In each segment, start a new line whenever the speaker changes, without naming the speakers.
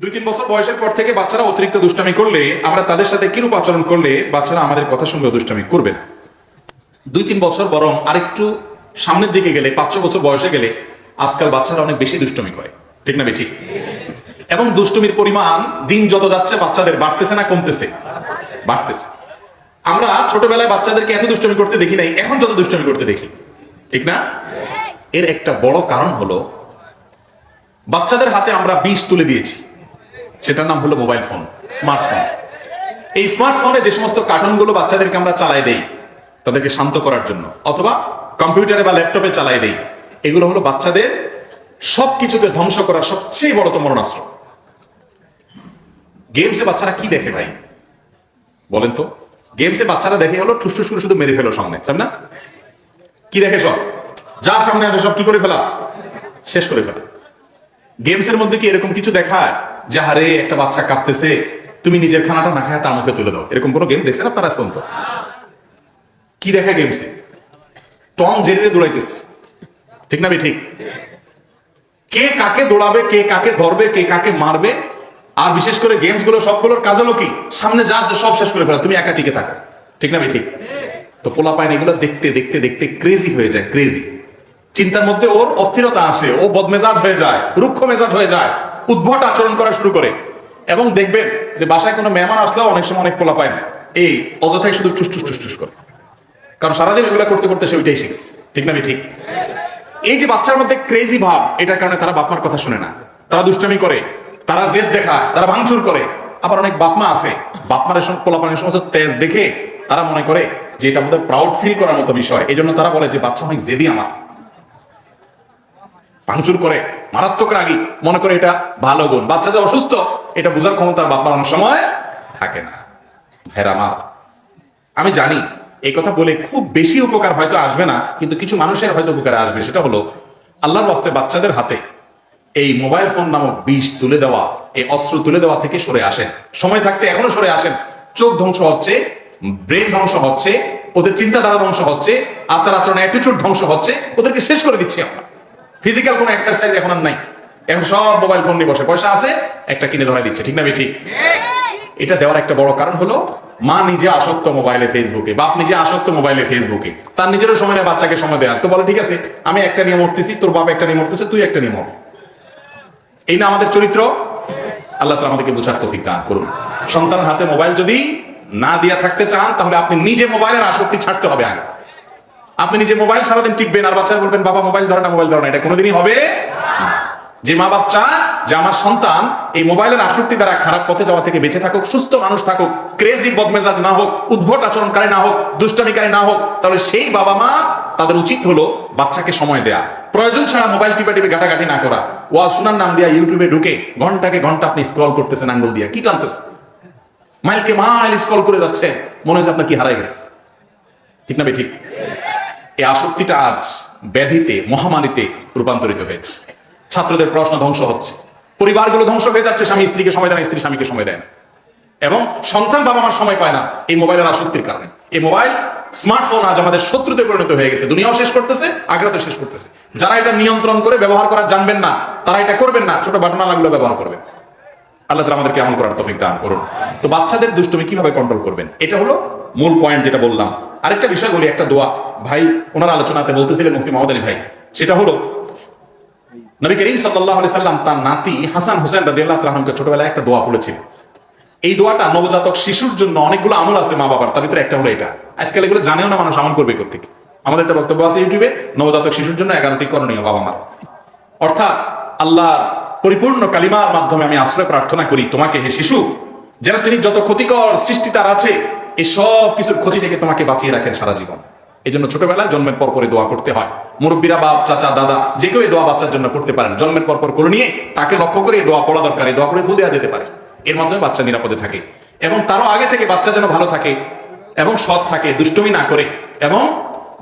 দুই তিন বছর বয়সের পর থেকে বাচ্চারা অতিরিক্ত দুষ্টামি করলে আমরা তাদের সাথে কিরূপ আচরণ করলে বাচ্চারা আমাদের কথা শুনলেও দুষ্টামি করবে না? দুই তিন বছর বরং আরেকটু সামনের দিকে গেলে, পাঁচ ছ বছর বয়সে গেলে আজকাল বাচ্চারা অনেক বেশি দুষ্টমি করে। ঠিক না বেঠিক? এবং দুষ্টমির পরিমাণ দিন যত যাচ্ছে বাচ্চাদের বাড়তেছে না কমতেছে। বাড়তেছে। আমরা ছোটবেলায় বাচ্চাদেরকে এত দুষ্টমি করতে দেখি নাই, এখন যত দুষ্টমি করতে দেখি। ঠিক না? এর একটা বড় কারণ হলো, বাচ্চাদের হাতে আমরা বিষ তুলে দিয়েছি। সেটার নাম হলো মোবাইল ফোন, স্মার্টফোন। এই স্মার্টফোনে যে সমস্ত কার্টুনগুলো বাচ্চাদেরকে আমরা চালাই দেই, তাদেরকে শান্ত করার জন্য, অথবা কম্পিউটারে বা ল্যাপটপে চালাই দেই, এগুলো হলো বাচ্চাদের সব কিছুকে ধ্বংস করার সবচেয়ে বড় তো মরণাস্ত্র গেমসে বাচ্চারা কি দেখে ভাই? বলেন তো। গেমসে বাচ্চারা দেখে হলো ঠুসঠুস করে শুধু মেরে ফেলো সামনে, তাই না? কি দেখে সব? যা সামনে আসে সব কি করে ফেলা? শেষ করে ফেলা। গেমসের মধ্যে কি এরকম কিছু দেখায়? যে হারে একটা বাচ্চা কাঁপতেছে, তুমি নিজের খানাটা না খায় তার মুখে তুলে দাও। এরকম কোনো গেম দেখছেন আপনারা পর্যন্ত? কি দেখা গেমসে টম জেরিনে দৌড়াইতেছে। ঠিক না ঠিক কে কাকে দৌড়াবে, কে কাকে ধরবে, কে কাকে মারবে, আর বিশেষ করে গেমসগুলো সবগুলোর কাজ হলো কি? সামনে যা আছে সব শেষ করে ফেলা, তুমি একা টিকে থাকো। ঠিক না ঠিক তো পোলা পাইন এগুলো দেখতে দেখতে দেখতে ক্রেজি হয়ে যায় ক্রেজি চিন্তার মধ্যে ওর অস্থিরতা আসে, ও বদমেজাজ হয়ে যায়, রুক্ষ মেজাজ হয়ে যায়। উদ্ভট আচরণ করা শুরু করে। এবং দেখবেন যে বাসায় কোনো মেহমান আসলেও অনেক সময় অনেক পোলা পায় এই অযথায় শুধু টুস টুস টুস টুস করে। কারণ সারাদিন এগুলো করতে করতে সে ওইটাই শিখছে। ঠিক না ঠিক? এই যে বাচ্চার মধ্যে ক্রেজি ভাব, এটার কারণে তারা বাপমার কথা শুনে না। তারা দুষ্টামি করে, তারা জেদ দেখায়, তারা ভাঙচুর করে। আবার অনেক বাপমা আছে বাপমার পোলাপানের সমস্ত তেজ দেখে তারা মনে করে যে এটা আমাদের প্রাউড ফিল করার মতো বিষয়। এই জন্য তারা বলে যে, বাচ্চা অনেক জেদি আমার। ভাঙচুর করে, মারাত্মক রাগি, মনে করে এটা ভালো গুণ বাচ্চা যে অসুস্থ, এটা বোঝার ক্ষমতা বাবা অনেক সময় থাকে না। হেরা আমার আমি জানি এই কথা বলে খুব বেশি উপকার হয়তো আসবে না, কিন্তু কিছু মানুষের হয়তো উপকারে আসবে। সেটা হলো, আল্লাহর বাস্তে বাচ্চাদের হাতে এই মোবাইল ফোন নামক বিষ তুলে দেওয়া, এই অস্ত্র তুলে দেওয়া থেকে সরে আসেন। সময় থাকতে এখনও সরে আসেন। চোখ ধ্বংস হচ্ছে, ব্রেন ধ্বংস হচ্ছে, ওদের চিন্তাধারা ধ্বংস হচ্ছে আচার আচরণ অ্যাটিটিউড ধ্বংস হচ্ছে, ওদেরকে শেষ করে দিচ্ছি আমরা। ফিজিক্যাল কোনো এক্সারসাইজ এখন আর নাই। এখন সব মোবাইল ফোন নিয়ে বসে। পয়সা আছে, একটা কিনে ধরাই দিচ্ছে। ঠিক না বেঠি? এটা দেওয়ার একটা বড় কারণ হলো, মা নিজে আসক্ত মোবাইলে ফেসবুকে বাপ নিজে আসক্ত মোবাইলে ফেসবুকে তার নিজেরও সময় নেই, বাচ্চাকে সময় দেওয়ার। তো বলে, ঠিক আছে, আমি একটা নিয়ে মরতেছি তোর বাপ একটা নিয়ে মরতেছে তুই একটা নিয়ে মর এই না আমাদের চরিত্র? আল্লাহ তালা আমাদেরকে বোঝার তৌফিক দান করুন। সন্তান হাতে মোবাইল যদি না দিয়া থাকতে চান, তাহলে আপনি নিজে মোবাইলের আসক্তি ছাড়তে হবে আগে। আপনি নিজে মোবাইল সারাদিন টিপবেন আর বাচ্চা বলবেন, বাবা, মোবাইল ধরে না, মোবাইল ধরে না। এটা কোনোদিনই হবে যে মা বাপ চান যে আমার সন্তান, এই মোবাইলের আসক্তি দ্বারা খারাপ পথে যাওয়া থেকে বেঁচে থাকুক, সুস্থ মানুষ থাকুক ক্রেজি বদমেজাজ না হোক, উদ্ভট আচরণকারী না হোক, দুষ্টামিকারী না হোক, তাহলে সেই বাবা মা তাদের উচিত হলো বাচ্চাকে সময় দেয়া। প্রয়োজন ছাড়া মোবাইল টিপে টিপে ঘাটাঘাটি না করা। ওয়াজ শোনার নাম দিয়া ইউটিউবে ঢুকে ঘন্টাকে ঘণ্টা আপনি স্ক্রল করতেছেন আঙ্গুল দিয়া। কি টানতেছেন? মাইলকে মাইল স্ক্রল করে যাচ্ছে মনে হচ্ছে আপনার কি হারাই গেছে। ঠিক না বে ঠিক। এই আসক্তিটা আজ ব্যাধিতে, মহামারীতে রূপান্তরিত হয়েছে। ছাত্রদের পড়াশোনা ধ্বংস হচ্ছে। পরিবারগুলো ধ্বংস হয়ে যাচ্ছে, স্বামী স্ত্রীকে সময় দেয় না, স্ত্রী স্বামীকে সময় দেয় না। এবং সন্তান বাবা মার সময় পায় না এই মোবাইলের আসক্তির কারণে। এই মোবাইল, স্মার্টফোন আজ আমাদের শত্রুতে পরিণত হয়ে গেছে, দুনিয়াও শেষ করতেছে আগ্রাতে শেষ করতেছে। যারা এটা নিয়ন্ত্রণ করে ব্যবহার করা জানবেন না, তারা এটা করবেন না, ছোট বাটনা লাগল ব্যবহার করবেন। আল্লাহ তালা আমাদেরকে এমন করার তফিক দান করুন। তো বাচ্চাদের দুষ্টমি কীভাবে কন্ট্রোল করবেন? এটা হলো মূল পয়েন্ট যেটা বললাম। আরেকটা বিষয় বলি, একটা দোয়া। ভাই, ওনার আলোচনাতে বলতেছিলেন মুফতি মোহাম্মদ আলী ভাই, সেটা হলো, নবী করিম সাল্লাহ সাল্লাম তার নাতি হাসান হোসেন রাদি আল্লাহ তালাহকে ছোটবেলায় একটা দোয়া পড়েছিল এই দোয়াটা নবজাতক শিশুর জন্য অনেকগুলো আমল আছে মা বাবার, তার ভিতরে একটা হলো এটা। আজকাল এগুলো জানেও না মানুষ আমল করবে কোথেকে আমাদের একটা বক্তব্য আছে ইউটিউবে, নবজাতক শিশুর জন্য এগারোটি করণীয় বাবা মার। অর্থাৎ আল্লাহ পরিপূর্ণ কালিমার মাধ্যমে আমি আশ্রয় প্রার্থনা করি, তোমাকে হে শিশু, যেন তিনি যত ক্ষতিকর সৃষ্টি তার আছে এই সব কিছুর ক্ষতি থেকে তোমাকে বাঁচিয়ে রাখেন সারা জীবন। এই জন্য ছোটবেলায় জন্মের পর পরে দোয়া করতে হয়। মুরব্বীরা, বাপ, চাচা, দাদা, যে কেউ এই দোয়া বাচ্চার জন্য করতে পারেন। জন্মের পর পর করে নিয়ে তাকে লক্ষ্য করে এই দোয়া পড়া দরকার। এই দোয়া করে ফুল দেওয়া যেতে পারে। এর মাধ্যমে বাচ্চা নিরাপদে থাকে এবং তারও আগে থেকে বাচ্চা যেন ভালো থাকে এবং সৎ থাকে, দুষ্টমি না করে এবং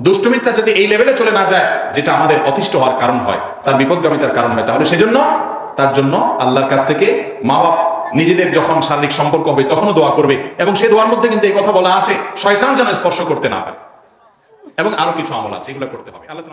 দুষ্টমিতা যদি এই লেভেলে চলে না যায়, যেটা আমাদের অতিষ্ঠ হওয়ার কারণ হয়, তার বিপদগামিতার কারণ হয়। তাহলে সেজন্য, তার জন্য আল্লাহর কাছ থেকে মা বাপ নিজেদের যখন শারীরিক সম্পর্ক হবে, তখনও দোয়া করবে। এবং সে দোয়ার মধ্যে কিন্তু এই কথা বলা আছে, শয়তান যেন স্পর্শ করতে না পারে। এবং আরও কিছু আমল আছে, এগুলো করতে হবে। আল্লাহ